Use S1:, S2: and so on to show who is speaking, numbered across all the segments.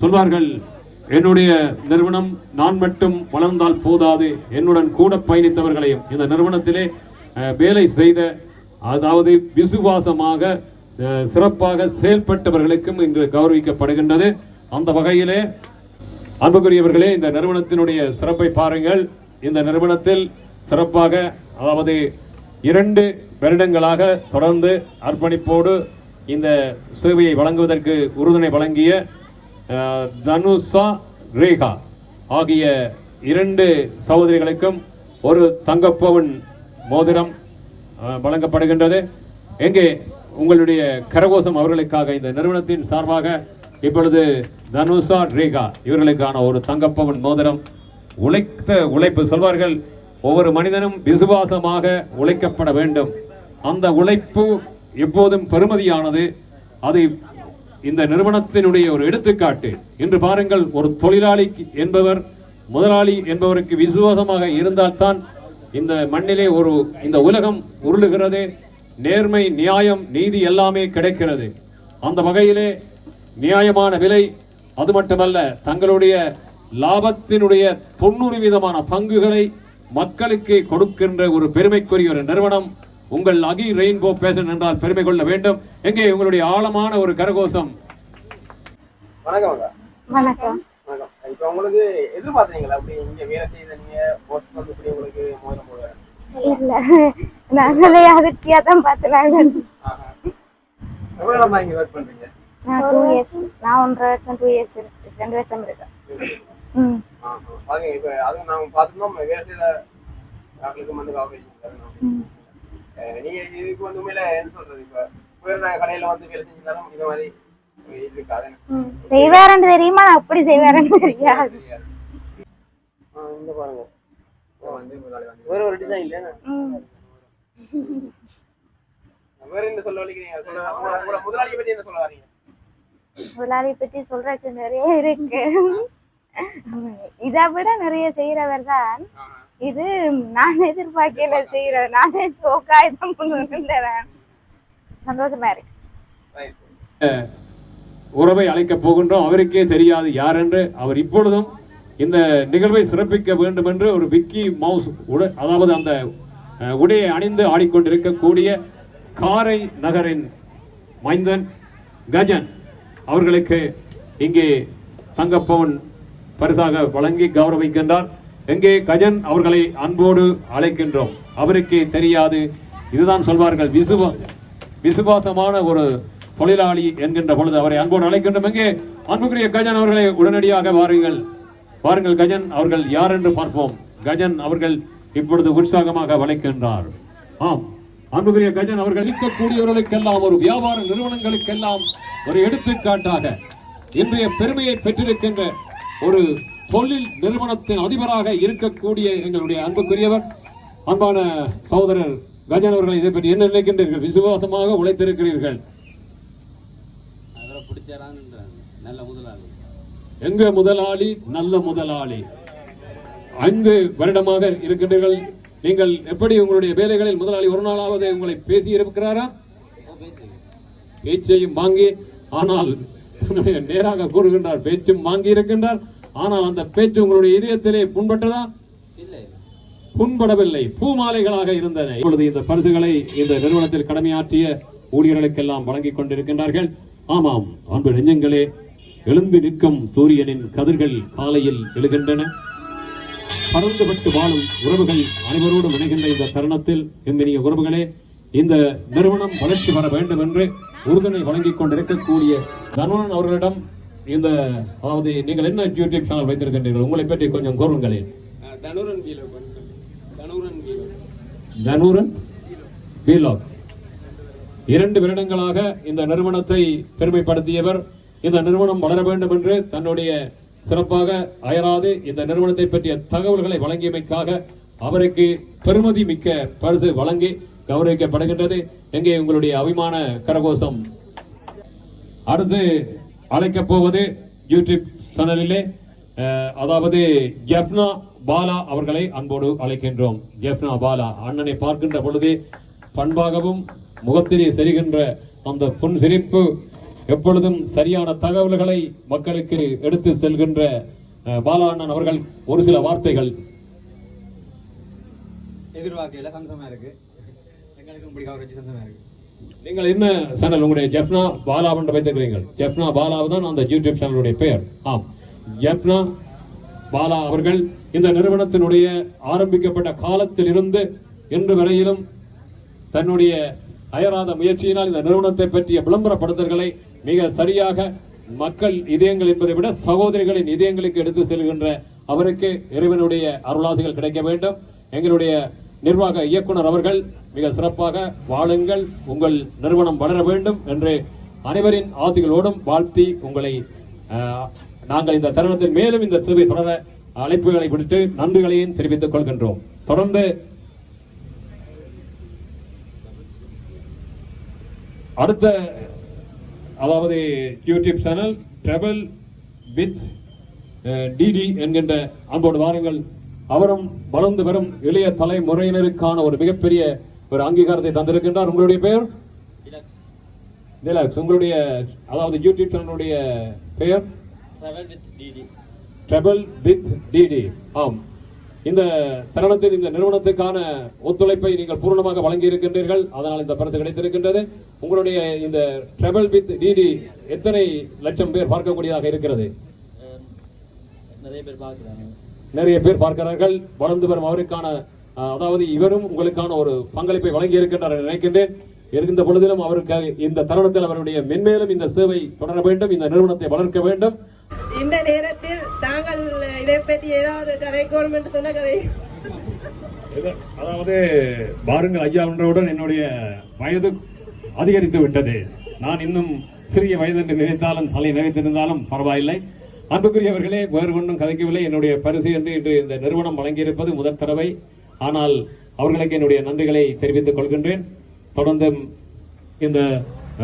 S1: சொல்வார்கள் என்னுடைய நிறுவனம் நான் மட்டும் வளர்ந்தால் போதாது என்னுடன் கூட பயணித்தவர்களையும். இந்த நிறுவனத்திலே வேலை செய்த அதாவது விசுவாசமாக சிறப்பாக செயல்பட்டவர்களுக்கும் இன்று கௌரவிக்கப்படுகின்றது. அந்த வகையிலே அன்புக்குரியவர்களே இந்த நிறுவனத்தினுடைய சிறப்பை பாருங்கள். இந்த நிறுவனத்தில் சிறப்பாக அதாவது இரண்டு வருடங்களாக தொடர்ந்து அர்ப்பணிப்போடு இந்த சேவையை வழங்குவதற்கு உறுதுணை வழங்கிய தனுஷா ரேகா ஆகிய இரண்டு சகோதரிகளுக்கும் ஒரு தங்கப்பவன் மோதிரம் வழங்கப்படுகின்றது. எங்கே உங்களுடைய கரகோசம் அவர்களுக்காக இந்த நிறுவனத்தின் சார்பாக இப்பொழுது தனுஷா ரேகா இவர்களுக்கான ஒரு தங்கப்பவன் மோதிரம் உழைத்த உழைப்பு சொல்வார்கள். ஒவ்வொரு மனிதனும் விசுவாசமாக உழைக்கப்பட வேண்டும். அந்த உழைப்பு எப்போதும் பெருமதியானது அதை இந்த நிறுவனத்தினுடைய ஒரு எடுத்துக்காட்டு. இன்று பாருங்கள் ஒரு தொழிலாளி என்பவர் முதலாளி என்பவருக்கு விசுவாசமாக இருந்தால்தான் இந்த மண்ணிலே ஒரு இந்த உலகம் உருளுகிறது. நேர்மை நியாயம் நீதி எல்லாமே கிடைக்கிறது. அந்த வகையிலே நியாயமான விலை அது மட்டுமல்ல தங்களுடைய லாபத்தினுடைய தொண்ணூறு வீதமான பங்குகளை மக்களுக்கு கொடுக்கின்ற ஒரு பெருமைக்குரிய ஒரு நிறுவனம் உங்கள் அகி ரெயின்போ பேஷன் என்றால் பெருமை கொள்ள வேண்டும். எங்கே உங்களுடைய ஆழமான ஒரு கரகோஷம்?
S2: வணக்கம்
S3: வணக்கம்.
S2: வணக்கம். இப்போ உங்களுக்கு எதிர்பார்த்தீங்களா அப்படி இங்க வேலை செய்த நீங்க போஸ்ட் வந்து இப்படி உங்களுக்கு மோதிரம் போடுவாரு?
S3: இல்ல. நாங்களே அதிர்ச்சியா தான் பார்த்துனாங்க
S2: எவ்வளவு நம்ம இங்க ஒர்க் பண்றீங்க?
S3: நான் டூ இயர்ஸ் நான் ஒன்றரை வருஷம் டூ இயர்ஸ் இருக்கு. ரெண்டு வருஷம் இருக்கேன் ம்.
S2: பாருங்க இப்ப அதுவும் நாம பார்த்துருந்தோம். வேலை செய்த ஆட்களுக்கு வந்து. அஹ் நீங்க இதுக்கு வந்து உண்மையில என்ன சொல்றது? இப்ப வேற கடையில வந்து வேலை செஞ்சு தரோம் இந்த மாதிரி.
S3: செய்வாருன்னு தெரியுமா? நான் எப்படி செய்வாருன்னு தெரியாது.
S2: இந்த பாருங்க. வேற ஒரு டிசைன் இல்லையா
S3: ம்.
S2: வேற என்ன சொல்ல வலிக்கிறீங்க? முதலாளியை பத்தி என்ன சொல்ல வரீங்க
S3: முதலாளி பத்தி சொல்றதுக்கு நிறைய இருக்கு. இதை விட நிறைய செய்யறவர் தான் இது நான் எதிர்பார்க்கல செய்யறேன் நானே ஷோக்கா இதை முன்னின்றேன் சந்தோஷமா இருக்கு.
S1: உறவை அழைக்கப் போகின்றோம். அவருக்கே தெரியாது யார் என்று அவர் இப்பொழுதும் இந்த நிகழ்வை சிறப்பிக்க வேண்டும் என்று ஒரு விக்கி மவுஸ் உட அதாவது அந்த உடையை அணிந்து ஆடிக்கொண்டிருக்கக்கூடிய காரை நகரின் மைந்தன் கஜன் அவர்களுக்கு இங்கே தங்கப்பவன் பரிசாக வழங்கி கௌரவிக்கின்றார். எங்கே கஜன் அவர்களை அன்போடு அழைக்கின்றோம்? அவருக்கே தெரியாது. இதுதான் சொல்வார்கள் விசுவா விசுவாசமான ஒரு தொழிலாளி என்கின்ற பொழுது அவரை அன்போடு அழைக்கின்றோம். எங்கே? அன்புக்குரிய கஜன் அவர்களை உடனடியாக வாருங்கள். வாருங்கள் கஜன் அவர்கள் யார் என்று பார்ப்போம். கஜன் அவர்கள் இப்பொழுது உற்சாகமாக வளைக்கின்றார். ஆம் அன்புக்குரிய கஜன் அவர்கள் இருக்கக்கூடியவர்களுக்கெல்லாம் ஒரு வியாபார நிறுவனங்களுக்கெல்லாம் ஒரு எடுத்துக்காட்டாக இன்றைய பெருமையை பெற்றிருக்கின்ற ஒரு தொழில் நிறுவனத்தின் அதிபராக இருக்கக்கூடிய எங்களுடைய அன்புக்குரியவர் அன்பான சகோதரர் கஜன் அவர்கள் இதை பற்றி என்ன நினைக்கின்றீர்கள்? விசுவாசமாக உழைத்திருக்கிறீர்கள். எங்க முதலாளி? நல்ல முதலாளி. ஐந்து வருடமாக இருக்கின்றீர்கள். நீங்கள் எப்படி உங்களுடைய வேலைகளில் முதலாளி ஒரு நாளாவது உங்களை பேசி இருக்கிறாரா? பேச்சையும் வாங்கி ஆனால் நேராக கூறுகின்றார் பேச்சும் வாங்கி இருக்கின்றார். ஆனால் அந்த பேச்சு உங்களுடைய இதயத்திலே புண்பட்டதா? புண்படவில்லை. பூமாலைகளாக இருந்தன. இப்பொழுது இந்த பரிசுகளை இந்த நிறுவனத்தில் கடமையாற்றிய ஊழியர்களுக்கெல்லாம் வழங்கிக் கொண்டிருக்கின்றார்கள். ஆமாம் அன்பு நெஞ்சங்களே எழுந்து நிற்கும் சூரியனின் கதிர்கள் காலையில் எழுகின்றன. பறந்துபட்டு வாழும் உறவுகள் அனைவரோடும் இணைகின்ற இந்த தருணத்தில் எங்கினிய உறவுகளே இந்த நிறுவனம் வளர்ச்சி வர வேண்டும் என்று உறுதுணை வழங்கிக் கொண்டிருக்கக்கூடிய தனுவன் அவர்களிடம் இந்த அதாவது நீங்கள் என்ன யூடியூப் சேனல் வைத்திருக்கின்றீர்கள்? உங்களை பற்றி கொஞ்சம் கூறுங்களேன்.
S4: தனுரன்
S1: வீலாக் இரண்டு வருடங்களாக இந்த நிறுவனத்தை பெருமைப்படுத்தியவர் இந்த நிறுவனம் வளர வேண்டும் என்று தன்னுடைய சிறப்பாக அயராது இந்த நிறுவனத்தை பற்றிய தகவல்களை வழங்கியமைக்காக அவருக்கு பெருமதி மிக்க பரிசு வழங்கி கௌரவிக்கப்படுகின்றது. எங்கே உங்களுடைய அபிமான கரகோஷம்? அடுத்து அழைக்கப் போவது யூடியூப் சேனலிலே அதாவது ஜெஃப்னா பாலா அவர்களை அன்போடு அழைக்கின்றோம். ஜெஃப்னா பாலா அண்ணனை பார்க்கின்ற பொழுது பண்பாகவும் முகத்திலே செரிகின்ற அந்த புன் சிரிப்பு எப்பொழுதும் சரியான தகவல்களை மக்களுக்கு எடுத்து செல்கின்ற அஹ், பாலா அண்ணன் அவர்கள் ஒரு சில வார்த்தைகள்.
S5: எதிர்பார்க்கல சந்தோஷமா இருக்கு. எங்களுக்கும் பிடிக்காத சந்தோஷமா இருக்கு.
S1: நீங்கள் என்ன சேனல் உங்களுடைய ஜெஃப்னா பாலாவ் என்று வைத்திருக்கிறீர்கள். ஜெஃப்னா பாலாவ் தான் அந்த யூடியூப் சேனலுடைய பெயர். ஆம். ஜெஃப்னா பாலா அவர்கள் இந்த நிறுவனத்தினுடைய ஆரம்பிக்கப்பட்ட காலத்திலிருந்து இன்று வரையிலும் தன்னுடைய அயராத முயற்சியினால் இந்த நிறுவனத்தை பற்றிய விளம்பரப்படுத்தல்களை மிக சரியாக மக்கள் இதயங்கள் என்பதை விட சகோதரிகளின் இதயங்களுக்கு எடுத்து செல்கின்ற அவருக்கு இறைவனுடைய அருளாசிகள் கிடைக்க வேண்டும். எங்களுடைய நிர்வாக இயக்குனர் அவர்கள் மிக சிறப்பாக வாழுங்கள் உங்கள் நிறுவனம் வளர வேண்டும் என்று அனைவரின் ஆசிகளோடும் வாழ்த்தி உங்களை நாங்கள் இந்த தருணத்தில் மேலும் இந்த சேவை தொடர அழைப்புகளை விடுத்து நன்றிகளையும் தெரிவித்துக் கொள்கின்றோம். தொடர்ந்து அடுத்த அதாவது YouTube channel trouble with DD என்கின்ற அன்போடு வாருங்கள். அவரும் வளர்ந்து வரும் இளைய தலைமுறையினருக்கான ஒரு மிகப்பெரிய ஒரு அங்கீகாரத்தை தந்திருக்கின்றார். உங்களுடைய பெயர்? டிலக்ஸ். உங்களுடைய அதாவது யூடியூப் சேனலுடைய பெயர்? Trouble with DD. ஆம். இந்த தருணத்தில் இந்த நிறுவனத்துக்கான ஒத்துழைப்பை நீங்கள் பூர்ணமாக வழங்கி இருக்கின்றீர்கள் அதனால் இந்த பரிசு கிடைத்திருக்கின்றது. உங்களுடைய இந்த ட்ரபிள் வித் டிடி எத்தனை லட்சம் பேர் பார்க்கக்கூடியதாக இருக்கிறது?
S4: நிறைய பேர் பார்க்குறாங்க.
S1: நிறைய பேர் பார்க்கிறார்கள். வளர்ந்து வரும் அவருக்கான அதாவது இவரும் உங்களுக்கான ஒரு பங்களிப்பை வழங்கி இருக்கின்றார் நினைக்கின்றேன். இருந்த பொழுதிலும் அவருக்கு இந்த தருணத்தில் அவருடைய மென்மேலும் இந்த சேவை தொடர வேண்டும் இந்த நிறுவனத்தை வளர்க்க வேண்டும்.
S6: இந்த நேரத்தில் தாங்கள் இதை பற்றி ஏதாவது கதை கவர்மெண்ட் சொன்ன கதை.
S1: அதாவது பாருங்கள் ஐயா ஒன்றவுடன் என்னுடைய வயது அதிகரித்து விட்டது. நான் இன்னும் சிறிய வயது என்று நினைத்தாலும் தலை நினைத்திருந்தாலும் பரவாயில்லை. அன்புக்குரியவர்களே வேறு ஒன்றும் கதைக்கவில்லை என்னுடைய பரிசு என்று இன்று இந்த நிறுவனம் வழங்கியிருப்பது முதற் தடவை. ஆனால் அவர்களுக்கு என்னுடைய நன்றிகளை தெரிவித்துக் கொள்கின்றேன். தொடர்ந்து இந்த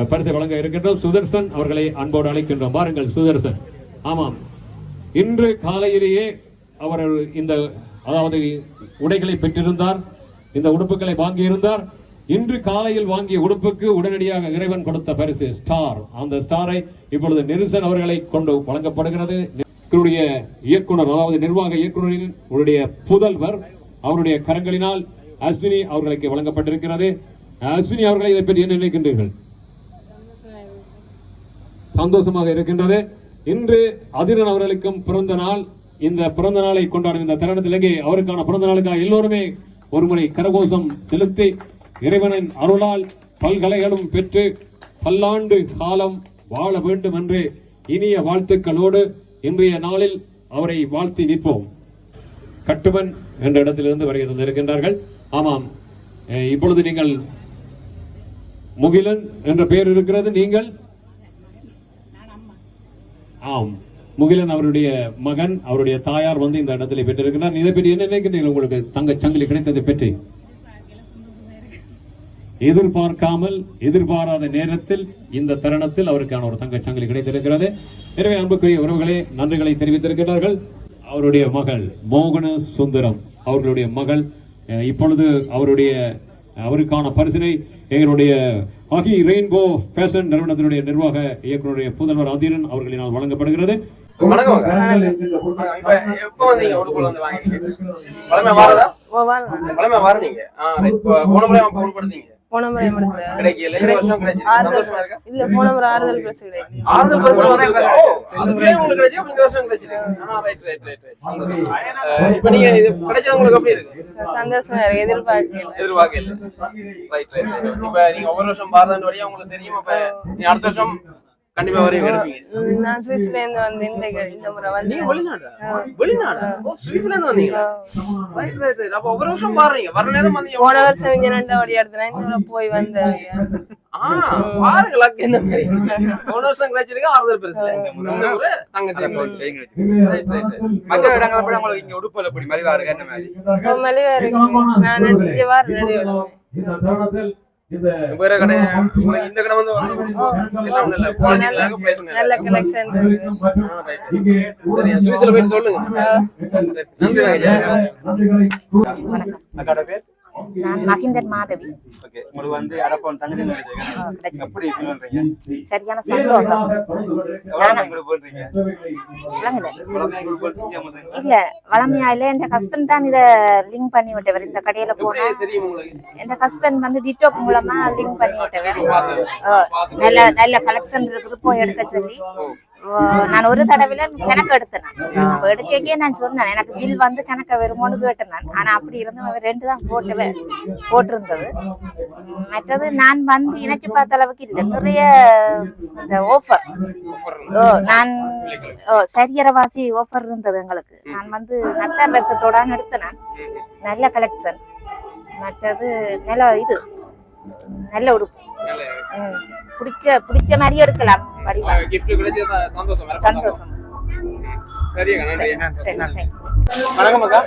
S1: பரிசை வழங்க இருக்கின்றோம். சுதர்சன் அவர்களை அன்போடு அழைக்கின்றோம். பாருங்கள் சுதர்சன். ஆமாம். இன்று காலையிலேயே அவர் இந்த அதாவது உடைகளை பெற்றிருந்தார். இந்த உடுப்புகளை வாங்கியிருந்தார். இன்று காலையில் வாங்கிய உடுப்புக்கு உடனடியாக இறைவன் கொடுத்த பரிசு ஸ்டார் அந்த ஸ்டாரை இப்பொழுது நெரிசன் அவர்களை கொண்டு வழங்கப்படுகிறது. இயக்குனர் அதாவது நிர்வாக இயக்குநரின் உடைய புதல்வர் அவருடைய கரங்களினால் அஸ்வினி அவர்களுக்கு வழங்கப்பட்டிருக்கிறது. அஸ்வினி அவர்களை இதை பற்றி என்ன நினைக்கின்றீர்கள்? சந்தோஷமாக இருக்கின்றது. இன்று அதிரன் அவர்களுக்கும் பிறந்த நாள். இந்த பிறந்த நாளை கொண்டாடும் இந்த தருணத்திலேயே அவருக்கான பிறந்த நாளுக்காக எல்லோருமே ஒருமுறை கரகோஷம் செலுத்தி இறைவனின் அருளால் பல்கலைகளும் பெற்று பல்லாண்டு காலம் வாழ வேண்டும் என்று இனிய வாழ்த்துக்களோடு இன்றைய நாளில் அவரை வாழ்த்தி நிற்போம். கட்டுவன் என்ற இடத்திலிருந்து வருகை தந்திருக்கின்றார்கள். ஆமாம் இப்பொழுது நீங்கள் முகிலன் என்ற பெயர் இருக்கிறது நீங்கள்? ஆம் முகிலன் அவருடைய மகன் அவருடைய தாயார் வந்து இந்த இடத்திலே பெற்றிருக்கிறார். இதை பற்றி என்ன நினைக்கிறீர்கள்? உங்களுக்கு தங்க சங்கிலி கிடைத்ததை பற்றி. எதிர்பார்க்காமல் எதிர்பாராத நேரத்தில் இந்த தருணத்தில் அவருக்கான ஒரு தங்க சங்கிலி கிடைத்திருக்கிறது. எனவே அன்புக்குரிய உறவுகளே நன்றிகளை தெரிவித்திருக்கிறார்கள். அவருடைய மகள் மோகன சுந்தரம் அவர்களுடைய மகள் இப்பொழுது அவருடைய அவருக்கான பரிசினை எங்களுடைய அகி ரெயின்போ ஃபேஷன் நிறுவனத்தினுடைய நிர்வாக இயக்குநருடைய புதல்வர் அதிரன் அவர்களினால் வழங்கப்படுகிறது.
S2: வணக்கம். போன முறை
S6: மட்டும்.
S2: கிடைக்கல. இந்த வருஷம் கிடைச்சிருக்கு. சந்தோஷமா இருக்கா?
S6: இல்ல போன முறை ஆறுதல்
S2: ஆறுதல் பரிசு அதுக்குள்ளே உங்களுக்கு கிடைச்சு இந்த வருஷம் கிடைச்சிருக்கு. ஆ ரைட் ரைட் ரைட் ரைட் சந்தோஷம். இப்ப நீங்க இது கிடைச்சது உங்களுக்கு எப்படி இருக்கு?
S6: சந்தோஷமா இருக்கு எதிர்பார்க்கல.
S2: எதிர்பார்க்கல. ரைட் ரைட் ரைட் இப்ப நீங்க ஒவ்வொரு வருஷம் பாரதன் வழியா உங்களுக்கு தெரியும். அப்ப நீ அடுத்த வருஷம் கண்டிப்பா வரையும் எடுப்பீங்க.
S6: நான் சுவிஸ்ல இருந்து வந்து இன்றைக்கு இந்த முறை வந்து
S2: நீங்க வெளிநாடா? வெளிநாடா? ஓ சுவிஸ்ல இருந்து வந்தீங்களா ரைட் ரைட் ரைட் அப்ப ஒவ்வொரு வருஷம் பாருங்க. வர நேரம் வந்தீங்க
S6: போன வருஷம் இங்க ரெண்டு வழி எடுத்தேன் இந்த முறை போய் வந்தேன்.
S2: ஆ பாருங்க லக் என்ன மாதிரி. போன வருஷம் கிடைச்சிருக்கு ஆறுதல் பெருசுல. இந்த முறை தங்க சேர்க்கணும் ரைட் ரைட்
S5: இடங்களை விட உங்களுக்கு இங்க உடுப்புல எப்படி மலிவா இருக்கு என்ன மாதிரி?
S6: மலிவா இருக்கு நான் இங்க வார நடி விடுவேன்
S2: வேற கடை உங்களுக்கு இந்த கடை வந்து வந்து எல்லாம் நல்ல குவாலிட்டி நல்ல பிரைஸ்
S6: நல்ல கலெக்ஷன் இருக்கு
S2: சரி சுவிஸ்ல போயிட்டு சொல்லுங்க. நன்றி
S7: நான் மகிந்தன் மாதவி. சரியான சந்தோஷம்? இல்ல. வளமையா இல்ல என் ஹஸ்பண்ட் தான் இத லிங்க் பண்ணி விட்டவர் இந்த கடையில போனா என் ஹஸ்பண்ட் வந்து டிட்டோக் மூலமா லிங்க் பண்ணி விட்டவர் நல்ல நல்ல கலெக்ஷன் இருக்குது. போய் எடுக்க சொல்லி. நான் ஒரு தடவையில கணக்கு எடுத்தேன். அப்ப எடுக்கக்கே நான் சொன்னேன் எனக்கு பில் வந்து கணக்க வருமோன்னு கேட்டேன் நான். ஆனா அப்படி இருந்தும் அவன் ரெண்டு தான் போட்டு போட்டிருந்தது. மற்றது நான் வந்து இணைச்சு பார்த்த அளவுக்கு இல்லை. நிறைய இந்த ஓஃபர் ஓ நான் ஓ சரியரவாசி ஓஃபர் இருந்தது எங்களுக்கு. நான் வந்து நட்டார் வருஷத்தோட எடுத்தேன் நான். நல்ல கலெக்ஷன் மற்றது நல்ல இது. நல்ல உடுப்பு. பிடிக்க பிடிச்ச மாதிரி எடுக்கலாம். வடிவா.
S2: கிஃப்ட் கிடைச்சது சந்தோஷம்
S5: வணக்கம் அக்கா.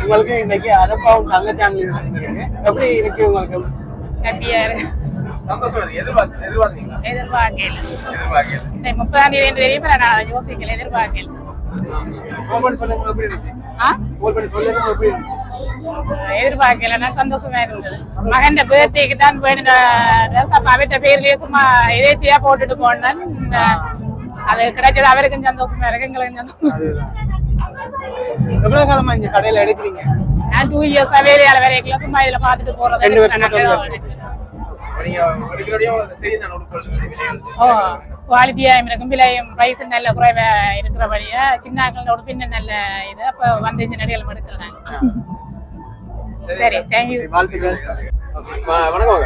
S5: உங்களுக்கு இன்னைக்கு அரப்பாவும் தங்கச்சாமி நடந்திருக்கு எப்படி இருக்கு உங்களுக்கு?
S8: ஹாப்பியா இருக்கு
S2: சந்தோஷம் இருக்கு எதிர்பார்த்து எதிர்பார்த்தீங்களா
S8: எதிர்பார்க்கல.
S2: எதிர்பார்க்கல.
S8: இந்த முப்பதாம் தேதி என்று தெரியும் நான் யோசிக்கல எதிர்பார்க்கல.
S5: ஃபோன் பண்ணி சொல்லுங்க எப்படி இருந்துச்சு
S8: ஆ?
S5: ஃபோன் பண்ணி சொல்லுங்க எப்படி இருந்துச்சு
S8: எதிர்பார்க்கல சந்தோஷமா இருந்தது மகன் பேர்த்திக்கு தான் அப்ப அவர்கிட்ட பேர்லயே சும்மா எதேச்சியா போட்டுட்டு போனேன் அது கிடைச்சது அவருக்கும் சந்தோஷமா இருக்கு எங்களுக்கும் சந்தோஷமா
S5: எவ்வளவு காலமா இங்க கடையில எடுக்கிறீங்க
S8: நான் டூ இயர்ஸ் வேலையால வரைக்கும் சும்மா இதுல பாத்துட்டு போறது குவாலிட்டியாயும் இருக்கும் விலையும் பிரைஸ் நல்ல குறைவா இருக்கிறபடியா சின்னாக்களோட பின்ன நல்ல இது. அப்ப வந்து இந்த நடிகள் எடுக்கிறேன் சரி தேங்க்யூ
S2: வணக்கம்.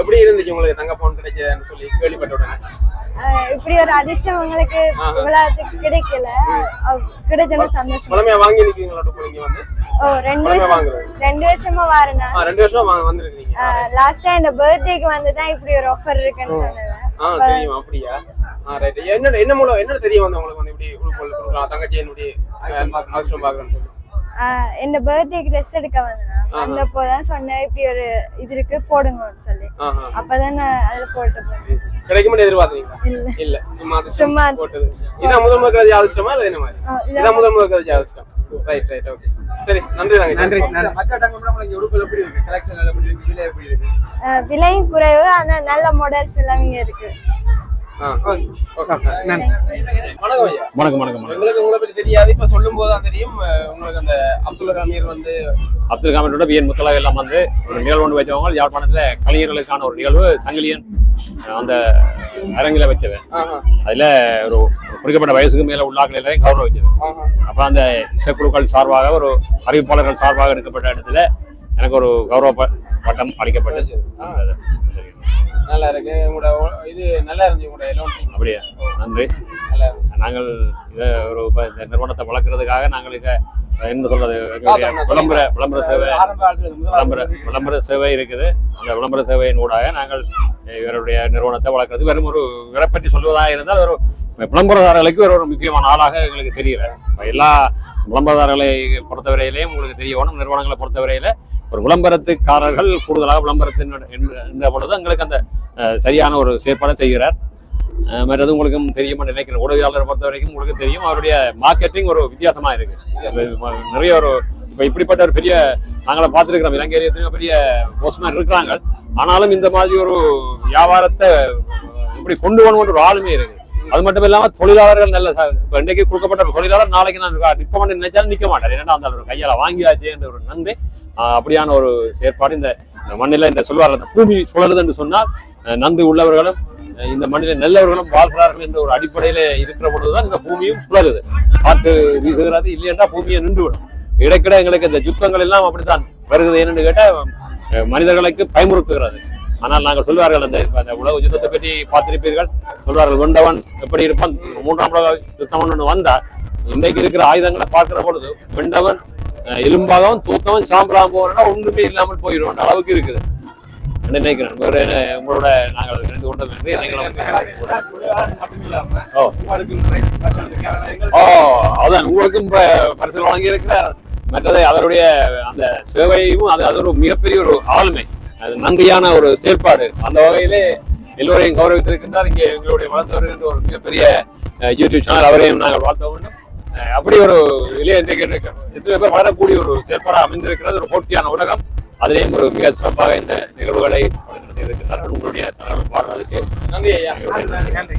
S2: எப்படி இருந்துச்சு உங்களுக்கு தங்க பவுன் கிடைச்சதுன்னு சொல்லி கேள்விப்பட்ட உடனே?
S3: ஆஹ் இப்படி ஒரு அதிர்ஷ்டம் உங்களுக்கு இவ்வளவுக்கு கிடைக்கல. அஹ் கிடைச்சோன்னு சந்தோஷம்.
S2: பழமையா வாங்கி நிக்கிறீங்களா நீங்க வந்து?
S3: ஓ ரெண்டு வருஷம் ரெண்டு வருஷமா வாரேன்?
S2: ரெண்டு வருஷம் வந்திருக்கீங்க
S3: லாஸ்டா இந்த பர்த்டேக்கு வந்து தான் இப்படி ஒரு ஆஃபர் இருக்குன்னு சொன்னேன்
S2: ஆ தெரியும் அப்படியா? ஆ ரைட் என்ன என்ன மூலம் என்ன தெரிய வந்து உங்களுக்கு வந்து இப்படி கொடுக்கலாம்? தங்கச்சி என்னுடைய அவசரம் பாக்குறேன்னு சொல்லி.
S3: ஆஹ் இந்த பர்த்டேக்கு ட்ரெஸ் எடுக்க வந்தேன் தான் சொன்னேன் இப்படி ஒரு இது இருக்கு போடுங்கன்னு சொல்லி. அப்பதான் நான் அதுல போட்டு போனேன்.
S2: கிடைக்கும்னு எதிர்பார்த்தீங்களா?
S3: இல்ல.
S2: இல்ல. சும்மா அது
S3: சும்மா.
S2: போட்டது. இதான் முதல் முதல் கதை அதிர்ஷ்டமா இல்ல என்ன மாதிரி?
S3: இதான்
S2: முதல் முதல் கதை அதிர்ஷ்டம் ரைட் ரைட் ஓகே சரி நன்றி
S5: நன்றி விலை
S3: குறைவு. ஆனா நல்ல மாடல்ஸ் எல்லாம் இங்க இருக்கு.
S2: வணக்கம் ஐயா.
S9: வணக்கம்
S2: எங்களுக்கு உங்களை பத்தி தெரியாது. இப்ப சொல்லும் போது தான் தெரியும் உங்களுக்கு அந்த அப்துல் கமீர் வந்து
S9: அப்துல் காமனோட பிஎன் முத்தலாக எல்லாம் வந்து ஒரு நிகழ்வு ஒன்று வச்சவங்க யாழ்ப்பாணத்துல கலைஞர்களுக்கான ஒரு நிகழ்வு சங்கிலியன் அந்த அரங்கில வச்சவன் அதுல ஒரு குறிக்கப்பட்ட வயசுக்கு மேல உள்ளாக்கள் எல்லாரையும் கௌரவிச்சவன்
S2: ஆஹா.
S9: அப்ப அந்த இசைக்குழுக்கள் சார்பாக ஒரு அறிவிப்பாளர்கள் சார்பாக எடுக்கப்பட்ட இடத்துல எனக்கு ஒரு கௌரவ பட்டம் அளிக்கப்பட்டது.
S2: நல்லா இருக்கு. உங்களோட இது நல்லா இருந்துச்சு உங்களோட எலோன்சிங்
S9: அப்படியா? நன்றி.
S2: நல்லா இருந்துச்சு.
S9: நாங்கள் இதை ஒரு நிறுவனத்தை வளர்க்கறதுக்காக நாங்கள் இங்க என்ன சொல்றது விளம்பர விளம்பர சேவை விளம்பர விளம்பர சேவை இருக்குது. அந்த விளம்பர சேவையின் ஊடாக நாங்கள் இவருடைய நிறுவனத்தை வளர்க்கறது. வெறும் ஒரு இவரை பற்றி சொல்வதாக இருந்தால் ஒரு விளம்பரதாரர்களுக்கு ஒரு ஒரு முக்கியமான ஆளாக எங்களுக்கு தெரியல. எல்லா விளம்பரதாரர்களை பொறுத்தவரையிலையும் உங்களுக்கு தெரிய வேணும். நிறுவனங்களை பொறுத்தவரையில ஒரு விளம்பரத்துக்காரர்கள் கூடுதலாக விளம்பரத்தின் என்ற பொழுது எங்களுக்கு அந்த சரியான ஒரு செயற்பாடை செய்கிறார். மற்றது உங்களுக்கும் தெரியுமா நினைக்கிறேன். ஊடகவியலாளரை பொறுத்த வரைக்கும் உங்களுக்கு தெரியும். அவருடைய மார்க்கெட்டிங் ஒரு வித்தியாசமா இருக்கு. நிறைய ஒரு இப்ப இப்படிப்பட்ட ஒரு பெரிய நாங்களை பார்த்துருக்கிறோம். இலங்கையில எத்தனையோ பெரிய போஸ்ட்மேன் இருக்கிறாங்க. ஆனாலும் இந்த மாதிரி ஒரு வியாபாரத்தை இப்படி கொண்டு வரணும் ஒரு ஆளுமே இருக்கு. அது மட்டும் இல்லாம தொழிலாளர்கள் நல்ல ச- இன்றைக்கு கொடுக்கப்பட்ட ஒரு தொழிலாளர் நாளைக்கு நான் இருக்கா- நிக்க மாட்டேன் நினைச்சாலும் நிக்க மாட்டார். ஏன்னா அந்த ஒரு கையால வாங்கியாச்சேன்ற ஒரு நன்றி அப்படியான ஒரு செயற்பாடு இந்த மண்ணில இந்த சொல்வார்கள் அந்த பூமி சுழலுது என்று சொன்னால் நன்றி உள்ளவர்களும் இந்த மண்ணில நல்லவர்களும் வாழ்கிறார்கள் என்ற ஒரு அடிப்படையில இருக்கிற பொழுதுதான் இந்த பூமியும் சுழலுது. காற்று வீசுகிறது இல்லையென்றா பூமியை நின்றுவிடும். இடைக்கிட எங்களுக்கு இந்த யுத்தங்கள் எல்லாம் அப்படித்தான் வருகிறது. என்னன்னு கேட்டா மனிதர்களுக்கு பயமுறுத்துகிறது. ஆனால் நாங்கள் சொல்வார்கள் அந்த உலக யுத்தத்தை பற்றி பார்த்திருப்பீர்கள். சொல்வார்கள் வெண்டவன் எப்படி இருப்பான்? மூன்றாம் உலக யுத்தம் ஒன்று வந்தா இன்றைக்கு இருக்கிற ஆயுதங்களை பார்க்கிற பொழுது வெண்டவன் எலும்பாகவும் தூக்கவன் சாம்பலாம் போனா ஒன்றுமே இல்லாமல் போயிடும் அளவுக்கு இருக்குது. நினைக்கிறேன்? உங்களோட நாங்கள் ரெண்டு கொண்ட நன்றி
S5: மட்டும் இல்லாம
S9: ஓ அதான் உங்களுக்கும் பரிசு வழங்கி இருக்கிறார் மற்றது அவருடைய அந்த சேவையும் அது அது ஒரு மிகப்பெரிய ஒரு ஆளுமை. அது நன்றியான ஒரு செயற்பாடு. அந்த வகையிலே எல்லோரையும் கௌரவித்திருக்கின்றார். இங்கே எங்களுடைய வளர்த்தவர்கள் ஒரு மிகப்பெரிய யூடியூப் சேனல் அவரையும் நாங்கள் வாழ்த்த வேண்டும். அப்படி ஒரு இளைய எத்தனை பேர் வளரக்கூடிய ஒரு செயற்பாடாக அமைந்திருக்கிறது ஒரு போட்டியான உலகம். அதிலேயும் ஒரு மிக சிறப்பாக இந்த நிகழ்வுகளை நடத்தியிருக்கிறார்கள் உங்களுடைய தகவல் பாடுறதுக்கு
S2: நன்றி ஐயா.
S5: நன்றி.